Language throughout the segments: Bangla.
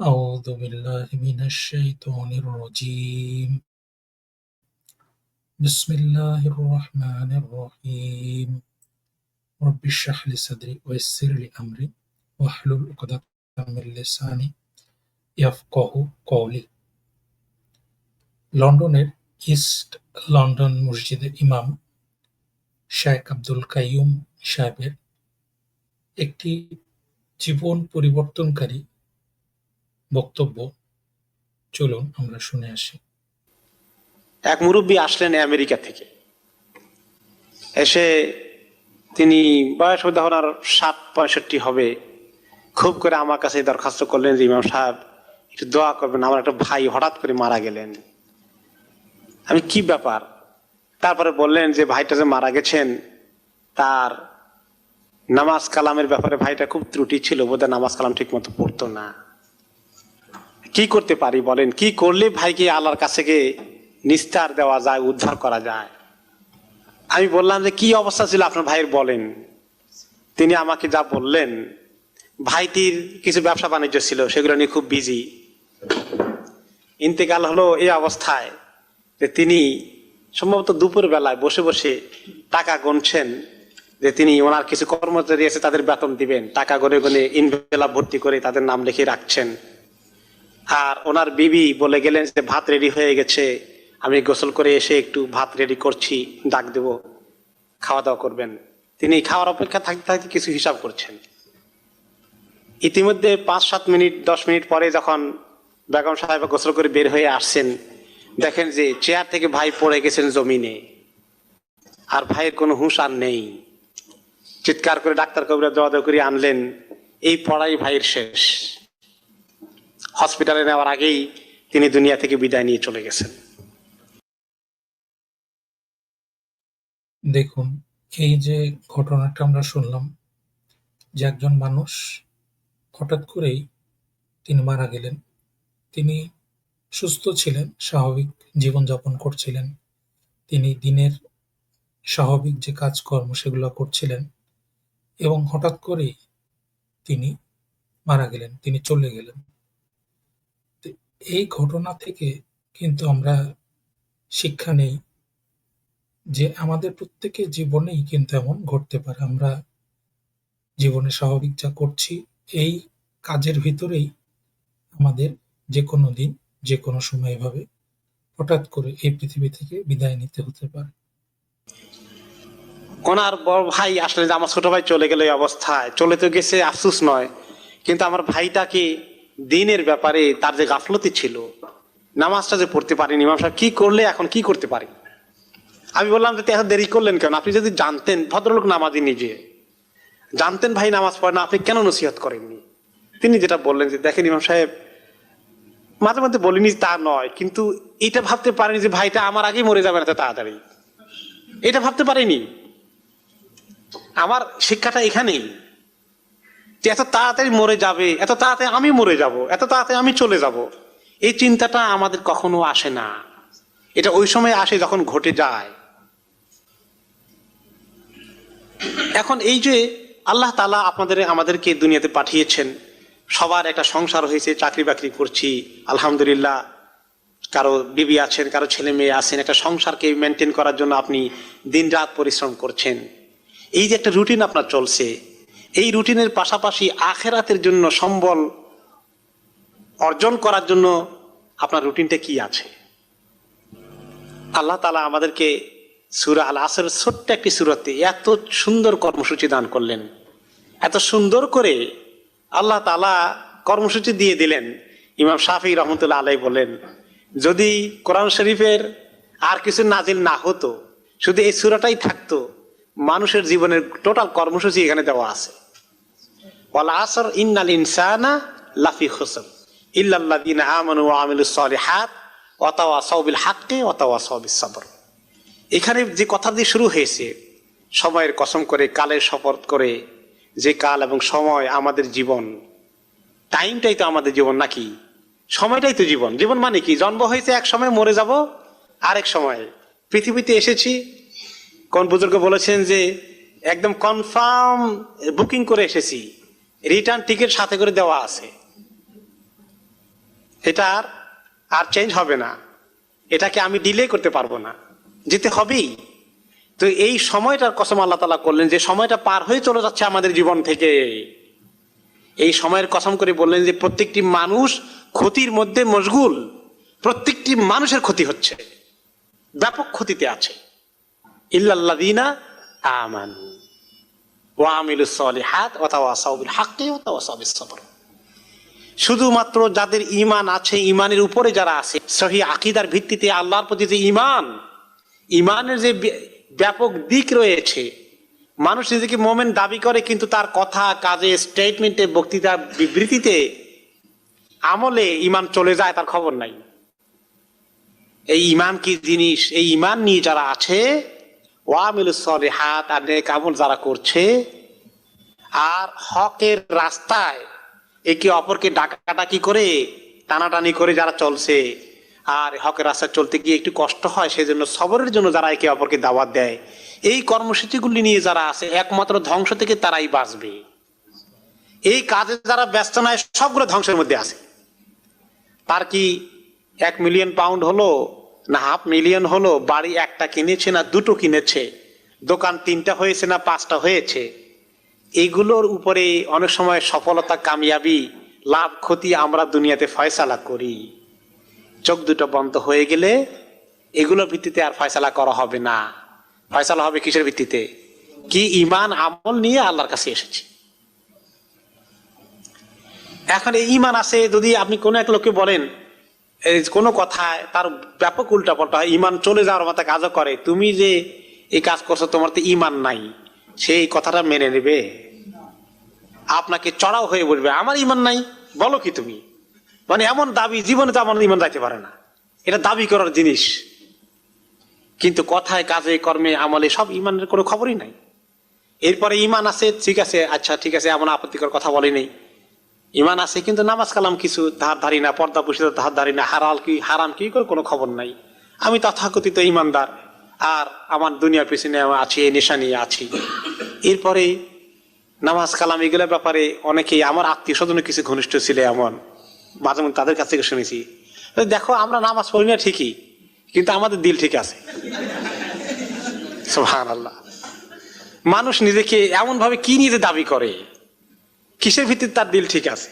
أعوذ بالله من الشيطان الرجيم بسم الله الرحمن الرحيم رب اشرح لي صدري ويسر لي أمري واحلل عقدة من লিসানি ইয়াফকাহু কওলি লন্ডনের ইস্ট লন্ডন মসজিদের ইমাম শেখ আব্দুল কাইয়ুম সাহেবের একটি জীবন পরিবর্তনকারী বক্তব্য। চলুন, আমরা শুনে আসি। এক মুরব্বী আসলেন আমেরিকা থেকে। এসে তিনি বয়স হয় ওনার ষাট পঁয়ষট্টি হবে। খুব করে আমার কাছে দরখাস্ত করলেন যে, ইমাম সাহেব, একটু দোয়া করবেন, আমার একটা ভাই হঠাৎ করে মারা গেলেন। আমি, কি ব্যাপার? তারপরে বললেন যে, ভাইটা যে মারা গেছেন, তার নামাজ কালামের ব্যাপারে ভাইটা খুব ত্রুটি ছিল, বোধহয় নামাজ কালাম ঠিক মতো পড়তো না। কি করতে পারি বলেন? কি করলে ভাইকে আল্লাহর কাছে গিয়ে নিস্তার দেওয়া যায়, উদ্ধার করা যায়? আমি বললাম যে, কি অবস্থা ছিল আপনার ভাইয়ের বলেন? তিনি আমাকে যা বললেন, ভাইটির কিছু ব্যবসা বাণিজ্য ছিল, সেগুলো নিয়ে খুব বিজি ইন্তেকাল হলো এই অবস্থায় যে তিনি সম্ভবত দুপুর বেলায় বসে বসে টাকা গুনছেন, যে তিনি ওনার কিছু কর্মচারী আছে তাদের বেতন দিবেন। টাকা গনে গনে ইনভেলা ভর্তি করে তাদের নাম লিখে রাখছেন। আর ওনার বিবি বলে গেলেন যে, ভাত রেডি হয়ে গেছে। আমি গোসল করে এসে একটু ভাত রেডি করছি, ডাক দেব। খাওয়া দাওয়া করবেন। তিনি খাওয়ার অপেক্ষা থাকতে থাকতে কিছু হিসাব করছেন। ইতিমধ্যে পাঁচ, সাত মিনিট, দশ মিনিট পরে যখন বেগম সাহেব গোসল করে বের হয়ে আসছেন, দেখেন যে চেয়ার থেকে ভাই পড়ে গেছেন জমিনে। আর ভাইয়ের কোনো হুঁশ আর নেই। চিৎকার করে ডাক্তার কবিরা দেওয়া দেওয়া করে আনলেন। এই পড়াই ভাইয়ের শেষ। হসপিটালে নেওয়ার আগেই তিনি দুনিয়া থেকে বিদায় নিয়ে চলে গেছেন। দেখুন, এই যে ঘটনাটা আমরা শুনলাম, যে একজন মানুষ হঠাৎ করেই তিনি মারা গেলেন। তিনি সুস্থ ছিলেন, স্বাভাবিক জীবনযাপন করছিলেন। তিনি দিনের স্বাভাবিক যে কাজকর্ম সেগুলো করছিলেন এবং হঠাৎ করেই তিনি মারা গেলেন, তিনি চলে গেলেন। এই ঘটনা থেকে কিন্তু আমরা শিক্ষা নেই যে আমাদের প্রত্যেকের জীবনেই কিন্তু এমন ঘটতে পারে। আমরা জীবনে স্বাভাবিক যা করছি, এই কাজের ভিতরেই আমাদের যে কোনো দিন যে কোনো সময় এভাবে হঠাৎ করে এই পৃথিবী থেকে বিদায় নিতে হতে পারে। ওনার বড় ভাই আসলে আমার ছোট ভাই চলে গেল এই অবস্থায়, চলে তো গেছে, আফসুস নয়। কিন্তু আমার ভাইটাকে দিনের ব্যাপারে তার যে গাফলতি ছিল, নামাজটা যে পড়তে পারিনি, ইমাম সাহেব কি করলে, এখন কি করতে পারি? আমি বললাম যে এত দেরি করলেন কেন? আপনি যদি জানতেন, ভদ্রলোক নামাজি নিজে। জানতেন ভাই নামাজ পড়ে না, আপনি কেন নসিহত করেননি? তিনি যেটা বললেন যে, দেখেন ইমাম সাহেব, মাঝে মাঝে বলিনি তা নয়, কিন্তু এটা ভাবতে পারেনি যে, ভাইটা আমার আগেই মরে যাবে না তাড়াতাড়ি। এটা ভাবতে পারিনি। আমার শিক্ষাটা এখানেই। যে এত তাড়াতাড়ি মরে যাবে, এত তাড়াতাড়ি আমি মরে যাব, এত তাড়াতাড়ি আমি চলে যাব, এই চিন্তাটা আমাদের কখনো আসে না। এটা ওই সময় আসে যখন ঘটে যায়। এখন এই যে আল্লাহ তালা আপনাদের, আমাদেরকে দুনিয়াতে পাঠিয়েছেন, সবার একটা সংসার হয়েছে, চাকরি বাকরি করছি, আলহামদুলিল্লাহ। কারও বিবি আছেন, কারও ছেলে মেয়ে আছেন, একটা সংসারকে মেনটেন করার জন্য আপনি দিন রাত পরিশ্রম করছেন। এই যে একটা রুটিন আপনার চলছে এই রুটিনের পাশাপাশি আখেরাতের জন্য সম্বল অর্জন করার জন্য আপনার রুটিনটা কি আছে? আল্লাহ তালা আমাদেরকে সুরা আল আসর ছোট্ট একটি সুরাতে এত সুন্দর কর্মসূচি দান করলেন। এত সুন্দর করে আল্লাহ তালা কর্মসূচি দিয়ে দিলেন। ইমাম শাফি রহমতুল্লাহ আলাই বলেন, যদি কোরআন শরীফের আর কিছু নাজিল না হতো, শুধু এই সুরাটাই থাকতো, মানুষের জীবনের টোটাল কর্মসূচি এখানে দেওয়া আছে। ওয়াল আসর ইন্নাল ইনসানা লাফি হোসন ইল্লাল্লাযিনা আমানু ওয়া আমিলুস সালিহাত, ওয়া তাওয়াসাউ বিল হাক্কি ওয়া তাওয়াসাউ বিস সাবর। এখানে যে কথা দিয়ে শুরু হয়েছে, সময়ের কসম করে, কালের শপথ করে, যে কাল এবং সময় আমাদের জীবন, টাইমটাই তো আমাদের জীবন নাকি? সময়টাই তো জীবন। জীবন মানে কি? জন্ম হয়েছে এক সময়, মরে যাব আরেক সময়। পৃথিবীতে এসেছি, কোন বুজুর্গ বলেছেন যে, একদম কনফার্ম বুকিং করে এসেছি। রিটার্ন টিকিট সাথে করে দেওয়া আছে। এটা আর আর চেঞ্জ হবে না। এটাকে আমি ডিলে করতে পারব না। যেতে হবেই। তো এই সময়টার কসম আল্লাহ তালা করলেন যে সময়টা পার হয়ে চলে যাচ্ছে আমাদের জীবন থেকে। এই সময়ের কসম করে বললেন যে প্রত্যেকটি মানুষ ক্ষতির মধ্যে মশগুল। প্রত্যেকটি মানুষের ক্ষতি হচ্ছে। ব্যাপক ক্ষতিতে আছে। ইল্লাল্লাদিনা আমানু। সবর। শুধুমাত্র যাদের ইমান আছে ইমানের উপরে যারা আছে, সহি আকিদার ভিত্তিতে আল্লাহর প্রতি যে ইমান ইমানের যে ব্যাপক দিক রয়েছে, মানুষ নিজেকে মোমেন দাবি করে, কিন্তু তার কথা, কাজে স্টেটমেন্টে বক্তৃতা, বিবৃতিতে, আমলে ইমান চলে যায়, তার খবর নাই। এই ইমান কি জিনিস? এই ইমান নিয়ে যারা আছে ওয়ামিল হাত আর নেক আমল যারা করছে, আর হকের রাস্তায় একে অপরকে ডাকাডাকি করে, টানাটানি করে যারা চলছে, আর হকের রাস্তায় চলতে গিয়ে একটু কষ্ট হয়, সেজন্য সবরের জন্য যারা একে অপরকে দাওয়াত দেয়, এই কর্মসূচিগুলি নিয়ে যারা আছে, একমাত্র ধ্বংস থেকে তারাই বাঁচবে। এই কাজে যারা ব্যস্ত নয়, সবগুলো ধ্বংসের মধ্যে আছে। তার কি এক মিলিয়ন পাউন্ড হলো? না, হাফ মিলিয়ন হলো, বাড়ি একটা কিনেছে না দুটো কিনেছে। দোকান তিনটা হয়েছে না পাঁচটা হয়েছে। এগুলোর উপরে অনেক সময় সফলতা, কামিয়াবি, লাভ, ক্ষতি আমরা দুনিয়াতে ফয়সালা করি। চোখ দুটো বন্ধ হয়ে গেলে এগুলোর ভিত্তিতে আর ফয়সালা করা হবে না। ফয়সালা হবে কিসের ভিত্তিতে? কি ইমান আমল নিয়ে আল্লাহর কাছে এসেছে। এখন এই ইমান আছে, যদি আপনি কোনো এক লোককে বলেন এই কোনো কথায় তার ব্যাপক উল্টা পাল্টা হয়, ইমান চলে যাওয়ার মতো কাজও করে। তুমি যে এই কাজ করছ তোমার তো ইমান নাই। সেই কথাটা মেনে নেবে। আপনাকে চড়াও হয়ে বলবে আমার ইমান নাই? বলো কি তুমি? মানে এমন দাবি জীবনে তো আমার ইমান যাইতে পারে না। এটা দাবি করার জিনিস। কিন্তু কথায় কাজে কর্মে আমলে সব ইমানের কোনো খবরই নাই। এরপরে ইমান আছে ঠিক আছে আচ্ছা ঠিক আছে এমন আপত্তিকর কথা বলেনি ইমান আছে, কিন্তু নামাজ কালাম কিছু ধার ধারি না, পর্দা পুষিত ধার ধারি না, হারাল কি, হারাম কি করে কোনো খবর নাই। আমি তথাকথিত ইমানদার, আর আমার দুনিয়ার পিছনে আছি, এই নেশা নিয়ে আছি। এরপরে নামাজ কালাম এগুলোর ব্যাপারে অনেকেই, আমার আত্মীয় স্বজন কিছু ঘনিষ্ঠ ছিল এমন, মাঝে মধ্যে তাদের কাছ থেকে শুনেছি। দেখো, আমরা নামাজ পড়ি না ঠিকই, কিন্তু আমাদের দিল ঠিক আছে। মানুষ নিজেকে এমন ভাবে কি নিজে দাবি করে? কিসের ভিত্তিতে তার দিল ঠিক আছে?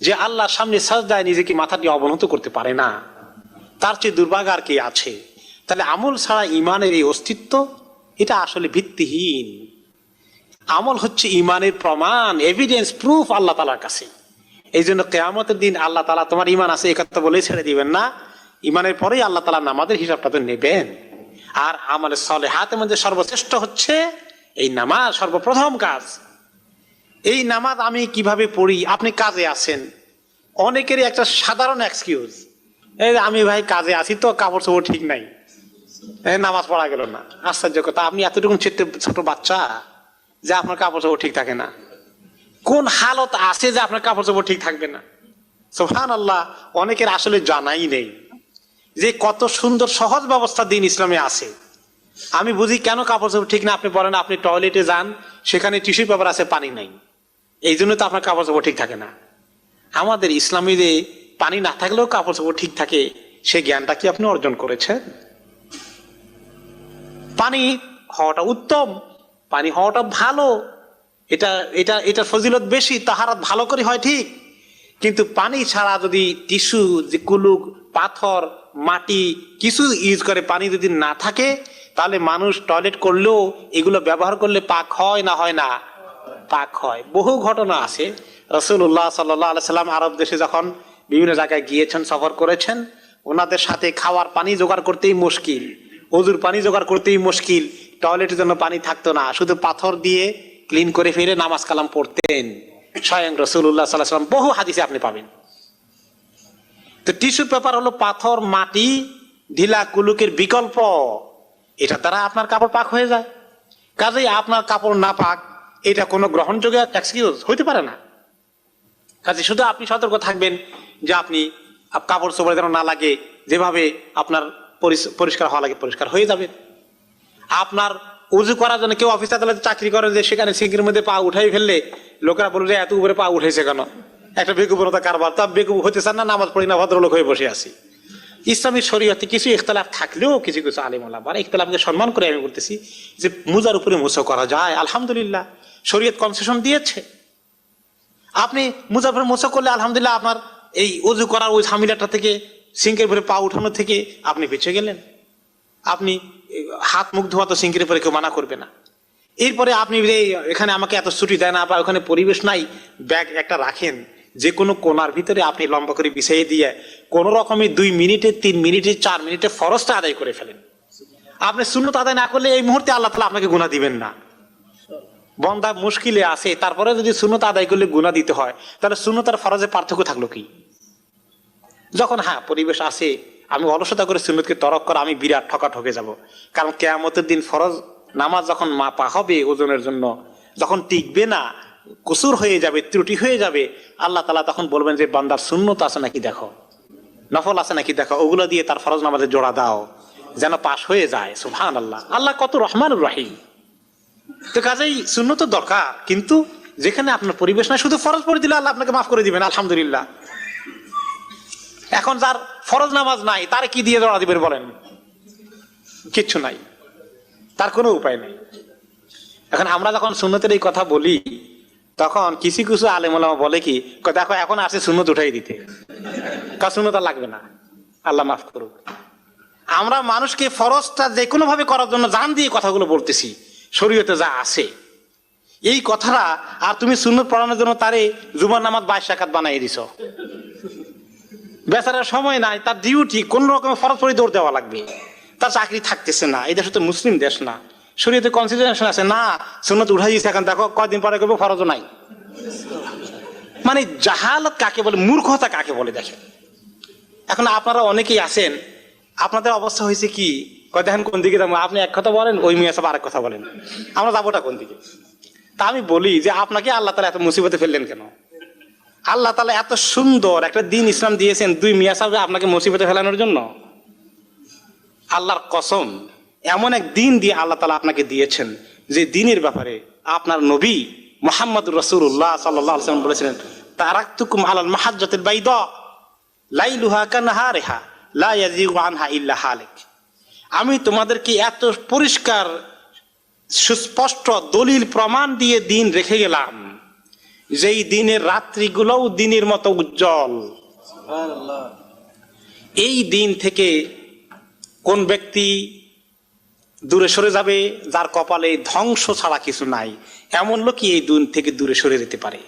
যে আল্লাহর সামনে সাজদায় নিজেকে মাথাটি অবনত করতে পারে না। তার চেয়ে দুর্ভাগ আর কি আছে? তাহলে আমল ছাড়া ইমানের এই অস্তিত্ব, এটা আসলে ভিত্তিহীন। আমল হচ্ছে ইমানের প্রমাণ এভিডেন্স প্রুফ আল্লাহ তালার কাছে। এই জন্য কেয়ামতের দিন আল্লাহ তালা তোমার ইমান আছে একথা বলেই ছেড়ে দিবেন না। ইমানের পরেই আল্লাহ তালা নামাজের হিসাবটা তো নেবেন। আর আমাদের সলে হাতের মধ্যে সর্বশ্রেষ্ঠ হচ্ছে এই নামাজ সর্বপ্রথম কাজ। এই নামাজ আমি কীভাবে পড়ি? আপনি কাজে আছেন। অনেকেরই একটা সাধারণ এক্সকিউজ এই আমি ভাই কাজে আছি তো কাপড় চোপড় ঠিক নাই। নামাজ পড়া গেল না। আশ্চর্য কথা, আপনি এতটুকু ছোট্ট ছোট বাচ্চা যে আপনার কাপড় চোপড় ঠিক থাকে না। কোন হালত আছে যে আপনার কাপড় চোপড় ঠিক থাকবে না? সোহান আল্লাহ অনেকের আসলে জানাই নেই যে কত সুন্দর, সহজ ব্যবস্থা দিন ইসলামে আছে। আমি বুঝি কেন কাপড় চোপড় ঠিক না? আপনি বলেন, আপনি টয়লেটে যান, সেখানে টিস্যু পেপার আছে, পানি নাই। এই জন্য তো আপনার কাপড় চোপড় ঠিক থাকে না। আমাদের ইসলামীদের পানি না থাকলেও কাপড় চোপড় ঠিক থাকে, সে জ্ঞানটা কি আপনি অর্জন করেছেন? পানি হওয়াটা উত্তম, পানি হওয়াটা ভালো। এটা এটা এটা ফজিলত বেশি, তাহারাত ভালো করে হয় ঠিক। কিন্তু পানি ছাড়া যদি টিস্যু, যে কুলুক, পাথর, মাটি কিছু ইউজ করে পানি যদি না থাকে, তাহলে মানুষ টয়লেট করলেও এগুলো ব্যবহার করলে পাক হয় না হয় না। পাক হয়। বহু ঘটনা আছে। রসুল্লাহ সাল্লাহ সাল্লাম আরব দেশে যখন বিভিন্ন জায়গায় গিয়েছেন, সফর করেছেন, ওনাদের সাথে খাওয়ার পানি জোগাড় করতেই মুশকিল। অজুর পানি জোগাড় করতেই মুশকিল। টয়লেটের জন্য পানি থাকতো না। শুধু পাথর দিয়ে ক্লিন করে ফিরে নামাজ কালাম পড়তেন। স্বয়ং রসুল্লাহ সাল্লাহ সাল্লাম বহু হাদিসে আপনি পাবেন। তো টিস্যু পেপার হলো পাথর, মাটি, ঢিলা, কুলুকের বিকল্প। এটা দ্বারা আপনার কাপড় পাক হয়ে যায়। কাজেই আপনার কাপড় না পাক এটা কোনো গ্রহণযোগ্য এক্সকিউজ হইতে পারে না। কাজে শুধু আপনি সতর্ক থাকবেন যে আপনি কাপড় চোপড় যেন না লাগে, যেভাবে আপনার পরিষ্কার হওয়া লাগে পরিষ্কার হয়ে যাবে। আপনার উজু করার জন্য কেউ অফিস আদালতে চাকরি করেন যে সেখানে সিঙ্কের মধ্যে পা উঠাই ফেললে, লোকেরা বলবে এত উপরে পা উঠেছে কেন? একটা বেকুবরতা কারবার। তা বেকুব হতে চান না, নামাজ পড়ি না, ভদ্রলোক হয়ে বসে আছি। ইসলামী শরীয়তে কিছু ইখতলাফ থাকলেও কিছু কিছু আলিমুল্লাহ বা ইখতলাফকে সম্মান করে আমি বলতেছি যে মুজার উপরে মুসা করা যায়, আলহামদুলিল্লাহ। শরীয়ত কনসেশন দিয়েছে। আপনি মুজার উপরে মুসা করলে আলহামদুলিল্লাহ আপনার এই অজু করার ওই ঝামেলাটা থেকে সিঙ্কের উপরে পা উঠানো থেকে আপনি বেঁচে গেলেন। আপনি হাত মুখ ধোয়া তো সিঙ্কের উপরে কেউ মানা করবে না। এরপরে আপনি এখানে আমাকে এত ছুটি দেয় না বা ওখানে পরিবেশ নাই, ব্যাগ একটা রাখেন। যে কোনো কোনার ভিতরে আপনি লম্বা করে বিছাইয়ে দিয়ে কোনো রকমে দুই মিনিটে, তিন মিনিটে, চার মিনিটে ফরজটা আদায় করে ফেলেন। আপনি শূন্যত আদায় না করলে এই মুহূর্তে আল্লাহ তালা আপনাকে গুণা দিবেন না। বন্দা মুশকিলে আছে তারপরে যদি শূন্যতা আদায় করলে গুণা দিতে হয়, তাহলে শূন্যতার ফরজে পার্থক্য থাকল কি? যখন হ্যাঁ পরিবেশ আছে, আমি অলসতা করে সুন্নতকে তরক করা, আমি বিরাট ঠকা ঠকে যাব। কারণ কেয়ামতের দিন ফরজ নামাজ যখন মাপা হবে ওজনের জন্য, যখন টিকবে না, কসুর হয়ে যাবে, ত্রুটি হয়ে যাবে, আল্লাহ তালা তখন বলবেন যে, বান্দার শূন্যত আছে নাকি দেখো? নফল আছে নাকি দেখো? ওগুলো দিয়ে তার ফরজ নামাজে জোড়া দাও, যেন পাশ হয়ে যায় সুহান আল্লাহ আল্লাহ কত রহমান রাহিম। তো কাজেই শূন্যত দরকার, কিন্তু যেখানে আপনার পরিবেশ না শুধু ফরজ পড়ে দিলে আল্লাহ আপনাকে মাফ করে দিবেন, আলহামদুলিল্লাহ। এখন যার ফরজ নামাজ নাই, তার কি দিয়ে জড়া দিবেন বলেন? কিচ্ছু নাই। তার কোনো উপায় নেই। এখন আমরা যখন সুন্নতের এই কথা বলি, তখন কিছু কিছু আলেমুলামা বলে কি দেখো, এখন আসে সুন্নত উঠাই দিতে। কার সুন্নত লাগবে না। আল্লাহ মাফ করুক। আমরা মানুষকে ফরজটা যে কোনো ভাবে করার জন্য জান দিয়ে কথাগুলো বলতেছি। শরীয়তে যা আছে। এই কথাটা আর তুমি সুন্নত পড়ানোর জন্য তারে জুমার নামাজ বাইশ শাখাত বানাই দিছ। বেচারার সময় নাই, তার ডিউটি কোন রকম ফরজ পরে দৌড় দেওয়া লাগবে। তার চাকরি থাকতেছে না, এই দেশ তো মুসলিম দেশ না। শরীয়তে কনসিডারেশন আছে, না, সুন্নত উঠাই দিয়েছে এখন, দেখো, কয়দিন পরে করব, ফরজও নাই। মানে জাহালত কাকে বলে, মূর্খতা কাকে বলে, দেখেন। এখন আপনারা অনেকেই আছেন, আপনাদের অবস্থা হয়েছে কি? দেখেন কোন দিকে যাব? আপনি এক কথা বলেন, ওই মেয়ে সব আরেক কথা বলেন। আমরা যাবোটা কোন দিকে? তা আমি বলি যে আপনাকে আল্লাহ তালা এত মুসিবতে ফেললেন কেন? আল্লাহ তালা এত সুন্দর একটা দিন ইসলাম দিয়েছেন, দুই মিয়া সাহেব আপনাকে মুসিবতে ফেলানোর জন্য? আল্লাহর কসম, এমন এক দিন দিয়ে আল্লাহ তালা আপনাকে দিয়েছেন, যে দিনের ব্যাপারে আপনার নবী মোহাম্মদ রসুল্লাহ সাল্লাম বলেছিলেন, তারাক্তুকুম আলাল মাহাজ্জাতের বাইদ, লাইলুহা কানাহা রেহা লা ইয়াজিগু আনহা ইল্লা হালিক। আমি তোমাদেরকে এত পরিষ্কার সুস্পষ্ট দলিল প্রমাণ দিয়ে দিন রেখে গেলাম। যেই দিনের রাত্রিগুলোও দিনের মতো উজ্জ্বল। এই দিন থেকে কোন ব্যক্তি দূরে সরে যাবে যার কপালে ধ্বংস ছাড়া কিছু নাই এমন লোকই এই দিন থেকে দূরে সরে যেতে পারে।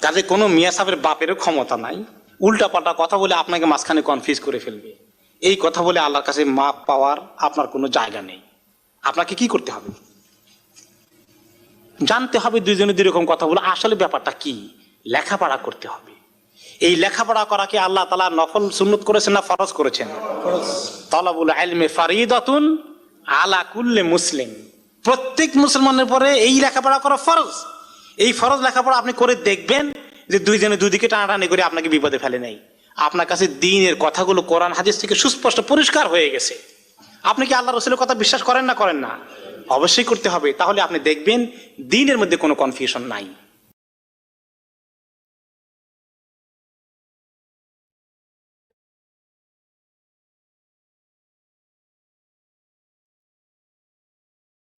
কাজে কোনো মিয়া সাহেবের বাপেরও ক্ষমতা নাই। উল্টা পাল্টা কথা বলে আপনাকে মাঝখানে কনফিউজ করে ফেলবে। এই কথা বলে আল্লাহর কাছে মাপ পাওয়ার আপনার কোনো জায়গা নেই। আপনাকে কি করতে হবে? জানতে হবে দুইজনে দুই রকম কথা বলে আসলে ব্যাপারটা কি। লেখাপড়া করতে হবে। এই লেখাপড়া করাকে আল্লাহ তালা নফল সুন্নত করেছেন না ফরজ করেছেন? তলাবুল আলমে ফারিদাতুন আলা কুল্লে মুসলিম। প্রত্যেক মুসলমানের পরে এই লেখাপড়া করা ফরজ। এই ফরজ লেখাপড়া আপনি করে দেখবেন যে দুইজনে দুদিকে টানাটানি করে আপনাকে বিপদে ফেলে নেই। আপনার কাছে দিনের কথাগুলো কোরআন হাদিস থেকে সুস্পষ্ট পরিষ্কার হয়ে গেছে। আপনি কি আল্লাহ রসুলের কথা বিশ্বাস করেন না করেন না? অবশ্যই করতে হবে। তাহলে আপনি দেখবেন দিনের মধ্যে কোনো কনফিউশন নাই।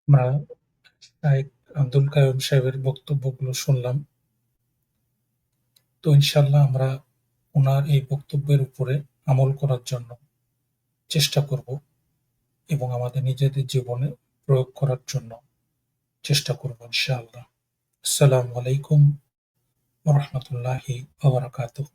আমরা আব্দুল কায়ুম সাহেবের বক্তব্যগুলো শুনলাম। তো ইনশাল্লাহ আমরা ওনার এই বক্তব্যের উপরে আমল করার জন্য চেষ্টা করব এবং আমাদের নিজেদের জীবনে প্রয়োগ করার জন্য চেষ্টা করব, ইনশাআল্লাহ। আসসালামু আলাইকুম ওরহমতুল্লাহি ওবরাকাতুহ